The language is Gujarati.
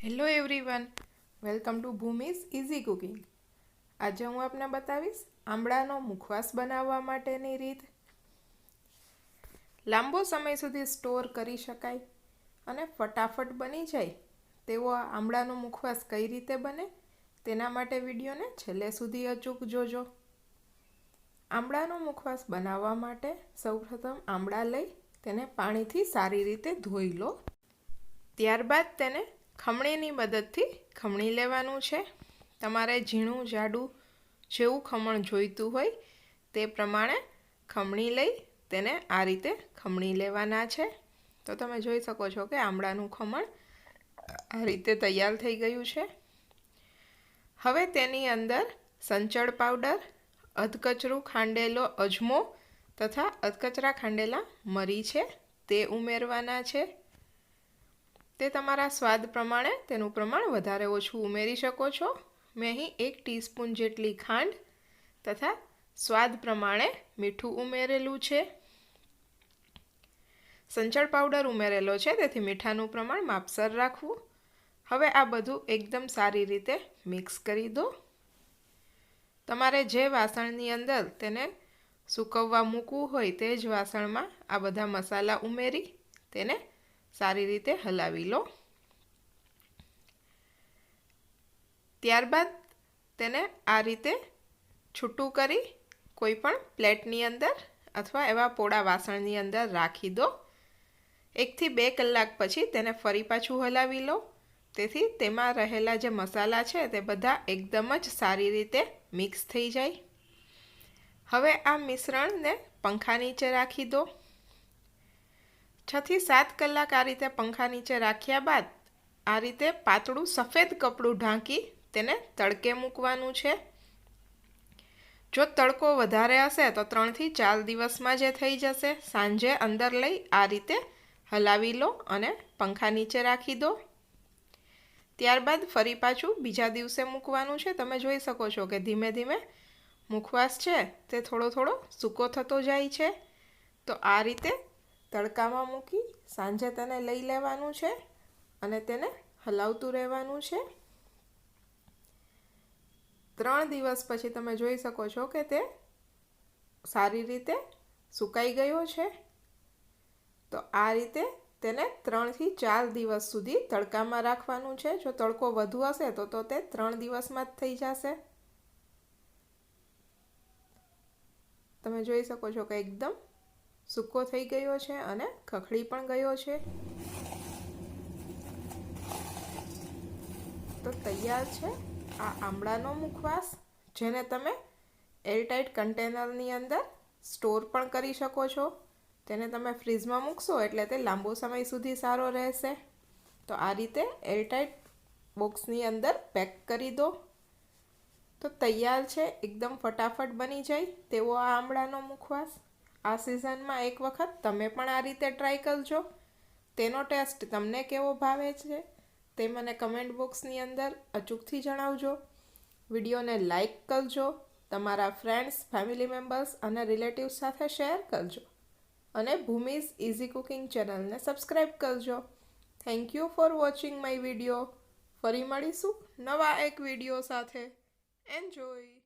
Hello everyone welcome to Bhumi's easy cooking આજે હું આપને બતાવીશ આંબળાનો મુખવાસ બનાવવા માટેની રીત. લાંબો સમય સુધી સ્ટોર કરી શકાય અને ફટાફટ બની જાય તેવો આ આંબળાનો મુખવાસ કઈ રીતે બને તેના માટે વિડીયોને છેલ્લે સુધી અચૂક જોજો. આંબળાનો મુખવાસ બનાવવા માટે સૌપ્રથમ આંબળા લઈ તેને પાણીથી સારી રીતે ધોઈ લો. ત્યારબાદ તેને ખમણીની મદદથી ખમણી લેવાનું છે. તમારે ઝીણું, જાડું જેવું ખમણ જોઈતું હોય તે પ્રમાણે ખમણી લઈ તેને આ રીતે ખમણી લેવાના છે. તો તમે જોઈ શકો છો કે આમળાનું ખમણ આ રીતે તૈયાર થઈ ગયું છે. હવે તેની અંદર સંચળ પાવડર, અધકચરું ખાંડેલો અજમો તથા અધકચરા ખાંડેલા મરી છે તે ઉમેરવાના છે. તે તમારા સ્વાદ પ્રમાણે તેનું પ્રમાણ વધારે ઓછું ઉમેરી શકો છો. મેં અહીં એક ટીસ્પૂન જેટલી ખાંડ તથા સ્વાદ પ્રમાણે મીઠું ઉમેરેલું છે. સંચળ પાવડર ઉમેરેલો છે, તેથી મીઠાનું પ્રમાણ માપસર રાખવું. હવે આ બધું એકદમ સારી રીતે મિક્સ કરી દો. તમારે જે વાસણની અંદર તેને સૂકવવા મૂકવું હોય તે જ વાસણમાં આ બધા મસાલા ઉમેરી તેને સારી રીતે હલાવી લો. ત્યારબાદ તેને આ રીતે છૂટું કરી કોઈ પણ પ્લેટની અંદર અથવા એવા પોળા વાસણની અંદર રાખી દો. એકથી બે કલાક પછી તેને ફરી પાછું હલાવી લો. તેથી તેમાં રહેલા જે મસાલા છે તે બધા એકદમ જ સારી રીતે મિક્સ થઈ જાય. હવે આ મિશ્રણને પંખા નીચે રાખી દો. છથી સાત કલાક આ રીતે પંખા નીચે રાખ્યા બાદ આ રીતે પાતળું સફેદ કપડું ઢાંકી તેને તડકે મૂકવાનું છે. જો તડકો વધારે હશે તો ત્રણથી ચાર દિવસમાં જે થઈ જશે, સાંજે અંદર લઈ આ રીતે હલાવી લો અને પંખા નીચે રાખી દો. ત્યારબાદ ફરી પાછું બીજા દિવસે મૂકવાનું છે. તમે જોઈ શકો છો કે ધીમે ધીમે મુખવાસ છે તે થોડો થોડો સૂકો થતો જાય છે. તો આ રીતે તડકામાં મૂકી સાંજે તેને લઈ લેવાનું છે અને તેને હલાવતું રહેવાનું છે. ત્રણ દિવસ પછી તમે જોઈ શકો છો કે તે સારી રીતે સુકાઈ ગયો છે. તો આ રીતે તેને ત્રણથી ચાર દિવસ સુધી તડકામાં રાખવાનું છે. જો તડકો વધુ હશે તો તો તે ત્રણ દિવસમાં જ થઈ જશે. તમે જોઈ શકો છો કે એકદમ સૂકો થઈ ગયો છે અને ખખડી પણ ગયો છે. તો તૈયાર છે આ આમળાનો મુખવાસ, જેને તમે એરટાઇટ કન્ટેનરની અંદર સ્ટોર પણ કરી શકો છો. તેને તમે ફ્રીજમાં મૂકશો એટલે તે લાંબો સમય સુધી સારો રહેશે. તો આ રીતે એરટાઇટ બોક્સની અંદર પેક કરી દો. તો તૈયાર છે, એકદમ ફટાફટ બની જાય તેવો આ આમળાનો મુખવાસ. આ સિઝનમાં એક વખત તમે પણ આ રીતે ટ્રાય કરજો. તેનો ટેસ્ટ તમને કેવો ભાવે છે તે મને કમેન્ટ બોક્સની અંદર અચૂકથી જણાવજો. વિડીયોને લાઈક કરજો, તમારા ફ્રેન્ડ્સ ફેમિલી મેમ્બર્સ અને રિલેટિવ્સ સાથે શેર કરજો. અને ભૂમિઝ ઇઝી કુકિંગ ચેનલને સબસ્ક્રાઈબ કરજો. Thank you for watching my video ફરી મળીશું નવા એક વીડિયો સાથે. એન્જોય